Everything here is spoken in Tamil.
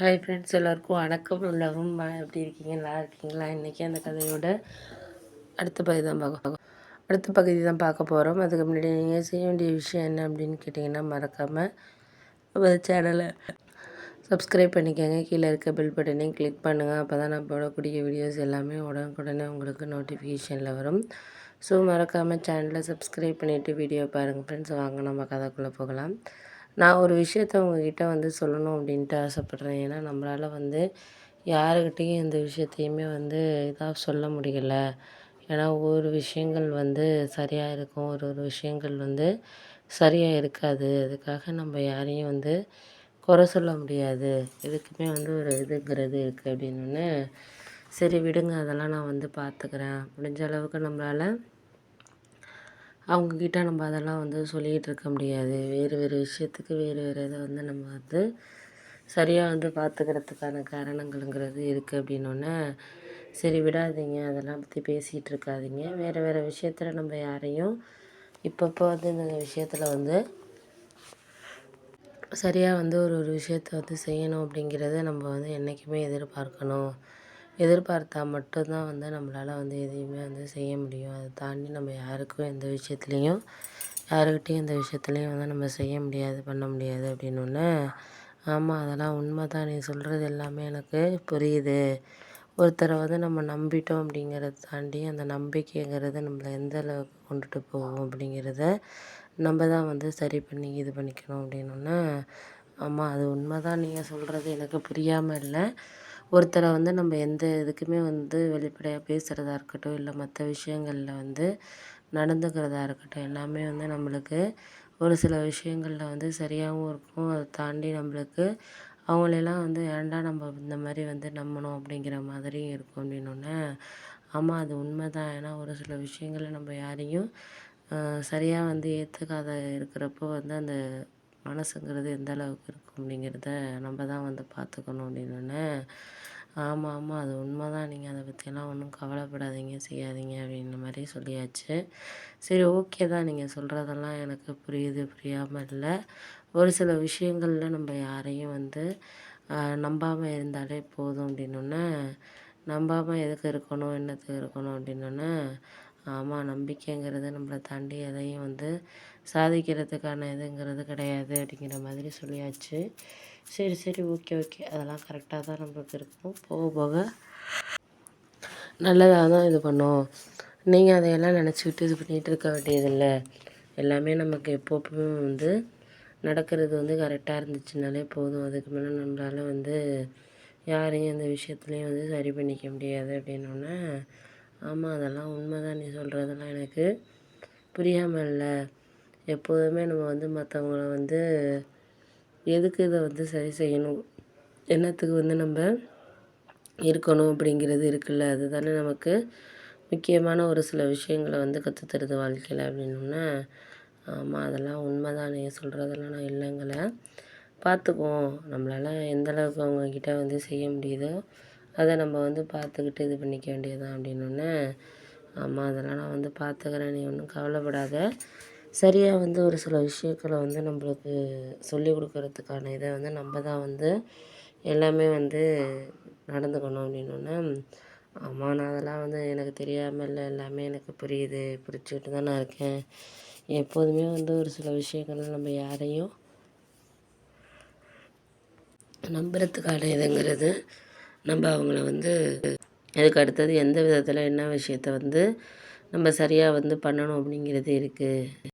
ஹாய் ஃப்ரெண்ட்ஸ் எல்லாருக்கும் வணக்கம். உள்ளவும் எப்படி இருக்கீங்க? நல்லா இருக்கீங்களா? இன்றைக்கி அந்த கதையோட அடுத்த பகுதி தான் பார்க்க அடுத்த பகுதி தான் பார்க்க போகிறோம் அதுக்கு முன்னாடி நீங்கள் செய்ய வேண்டிய விஷயம் என்ன அப்படின்னு கேட்டிங்கன்னா மறக்காமல் நம்ம சேனலை சப்ஸ்கிரைப் பண்ணிக்கோங்க. கீழே இருக்க பில் பட்டனையும் கிளிக் பண்ணுங்கள் அப்போ தான் நான் போடக்கூடிய வீடியோஸ் எல்லாமே உடனுக்குடனே உங்களுக்கு நோட்டிஃபிகேஷனில் வரும். ஸோ மறக்காமல் சேனலை சப்ஸ்கிரைப் பண்ணிவிட்டு வீடியோ பாருங்கள் ஃப்ரெண்ட்ஸ் வாங்க நம்ம கதைக்குள்ளே போகலாம். நான் ஒரு விஷயத்த உங்ககிட்ட வந்து சொல்லணும் அப்படின்ட்டு ஆசைப்பட்றேன். ஏன்னா நம்மளால் வந்து யாருக்கிட்டேயும் எந்த விஷயத்தையுமே வந்து இதாக சொல்ல முடியல. ஏன்னா ஒவ்வொரு விஷயங்கள் வந்து சரியாக இருக்கும் ஒரு ஒரு விஷயங்கள் வந்து சரியாக இருக்காது. அதுக்காக நம்ம யாரையும் வந்து குறை சொல்ல முடியாது. எதுக்குமே வந்து ஒரு இதுங்கிறது இருக்குது அப்படின்னு. சரி விடுங்க. அதெல்லாம் நான் வந்து பார்த்துக்கிறேன் முடிஞ்ச அளவுக்கு நம்மளால் அவங்கக்கிட்ட நம்ம அதெல்லாம் வந்து சொல்லிக்கிட்டு இருக்க முடியாது. வேறு வேறு விஷயத்துக்கு வேறு வேறு இதை வந்து நம்ம வந்து சரியாக வந்து பார்த்துக்கிறதுக்கான காரணங்களுங்கிறது இருக்குது அப்படின்னோடனே சரி விடாதீங்க அதெல்லாம் பற்றி பேசிகிட்டு இருக்காதீங்க. வேறு வேறு விஷயத்தில் நம்ம யாரையும் இப்பப்போ வந்து இந்த விஷயத்தில் வந்து சரியாக வந்து ஒரு ஒரு விஷயத்த வந்து செய்யணும் அப்படிங்கிறத நம்ம வந்து என்றைக்குமே எதிர்பார்க்கணும். எதிர்பார்த்தா மட்டும்தான் வந்து நம்மளால் வந்து எதையுமே வந்து செய்ய முடியும். அதை தாண்டி நம்ம யாருக்கும் எந்த விஷயத்துலையும் யாருக்கிட்டேயும் எந்த விஷயத்துலையும் வந்து நம்ம செய்ய முடியாது பண்ண முடியாது அப்படின்னோடனே ஆமாம் அதெல்லாம் உண்மை தான் நீ சொல்கிறது எல்லாமே எனக்கு புரியுது. ஒருத்தரை வந்து நம்ம நம்பிட்டோம் அப்படிங்கிறத தாண்டி அந்த நம்பிக்கைங்கிறது நம்மளை எந்த அளவுக்கு கொண்டுட்டு போகும் அப்படிங்கிறத நம்ம தான் வந்து சரி பண்ணி இது பண்ணிக்கணும் அப்படின்னோடனே ஆமாம் அது உண்மை தான் நீங்கள் சொல்கிறது எனக்கு புரியாமல் இல்லை. ஒருத்தரை வந்து நம்ம எந்த இதுக்குமே வந்து வெளிப்படையாக பேசுகிறதா இருக்கட்டும் இல்லை மற்ற விஷயங்களில் வந்து நடந்துக்கிறதா இருக்கட்டும் எல்லாமே வந்து நம்மளுக்கு ஒரு சில விஷயங்களில் வந்து சரியாகவும் இருக்கும். அதை தாண்டி நம்மளுக்கு அவங்களெல்லாம் வந்து ஏன்டா நம்ம இந்த மாதிரி வந்து நம்பணும் அப்படிங்கிற மாதிரியும் இருக்கும் அப்படின்னோடனே ஆமாம் அது உண்மை தான் ஏன்னா ஒரு சில விஷயங்களை நம்ம யாரையும் சரியாக வந்து ஏற்றுக்காத இருக்கிறப்போ வந்து அந்த மனசுங்கிறது எந்த அளவுக்கு இருக்கும் அப்படிங்கிறத நம்ம தான் வந்து பார்த்துக்கணும் அப்படின்னோடனே ஆமாம் ஆமாம் அது உண்மை தான் நீங்கள் அதை பற்றியெல்லாம் ஒன்றும் கவலைப்படாதீங்க செய்யாதீங்க அப்படின்ற மாதிரி சொல்லியாச்சு. சரி ஓகே தான். நீங்கள் சொல்கிறதெல்லாம் எனக்கு புரியுது புரியாமல் இல்லை. ஒரு சில விஷயங்களில் நம்ம யாரையும் வந்து நம்பாமல் இருந்தாலே போதும் அப்படின்னோடனே நம்பாமல் எதுக்கு இருக்கணும் என்னத்துக்கு இருக்கணும் அப்படின்னோடனே ஆமாம் நம்பிக்கைங்கிறது நம்மளை தாண்டி எதையும் வந்து சாதிக்கிறதுக்கான இதுங்கிறது கிடையாது அப்படிங்கிற மாதிரி சொல்லியாச்சு. சரி சரி ஓகே ஓகே அதெல்லாம் கரெக்டாக தான் நம்மளுக்கு இருக்கும். போக போக நல்லதாக தான் இது பண்ணோம். நீங்கள் அதையெல்லாம் நினச்சிக்கிட்டு இது பண்ணிகிட்டு இருக்க வேண்டியதில்லை. எல்லாமே நமக்கு எப்போவுமே வந்து நடக்கிறது வந்து கரெக்டாக இருந்துச்சுனாலே போதும். அதுக்கு மேலே நம்மளால் வந்து யாரையும் எந்த விஷயத்துலையும் வந்து சரி பண்ணிக்க முடியாது அப்படின்னோடனே ஆமாம் அதெல்லாம் உண்மை தான் நீ சொல்கிறதெல்லாம் எனக்கு புரியாமல் இல்லை எப்போதுமே நம்ம வந்து மற்றவங்கள வந்து எதுக்கு இதை வந்து சரி செய்யணும்? என்னத்துக்கு வந்து நம்ம இருக்கணும் அப்படிங்கிறது இருக்குல்ல. அதுதானே நமக்கு முக்கியமான ஒரு சில விஷயங்களை வந்து கற்றுத்தருது வாழ்க்கையில் அப்படின்னோடனே ஆமாம் அதெல்லாம் உண்மை தான் நீங்கள் சொல்கிறதெல்லாம் நான் இல்லைங்கள. பார்த்துக்குவோம். நம்மளால் எந்தளவுக்கு அவங்கக்கிட்ட வந்து செய்ய முடியுதோ அதை நம்ம வந்து பார்த்துக்கிட்டு இது பண்ணிக்க வேண்டியதுதான் அப்படின்னோடனே ஆமாம் அதெல்லாம் நான் வந்து பார்த்துக்கிறேன். நீ ஒன்றும் கவலைப்படாத. சரியாக வந்து ஒரு சில விஷயங்களை வந்து நம்மளுக்கு சொல்லிக் கொடுக்கறதுக்கான இதை வந்து நம்ம தான் வந்து எல்லாமே வந்து நடந்துக்கணும் அப்படின்னோடனே ஆமாம் நான் அதெல்லாம் வந்து எனக்கு தெரியாமல் இல்லை. எல்லாமே எனக்கு புரியுது. புரிச்சுக்கிட்டு தான் நான் இருக்கேன். எப்போதுமே வந்து ஒரு சில விஷயங்கள் நம்ம யாரையும் நம்புறதுக்கான இதுங்கிறது நம்ம அவங்கள வந்து அதுக்கு அடுத்தது எந்த விதத்தில் என்ன விஷயத்த வந்து நம்ம சரியாக வந்து பண்ணணும் அப்படிங்கிறது இருக்குது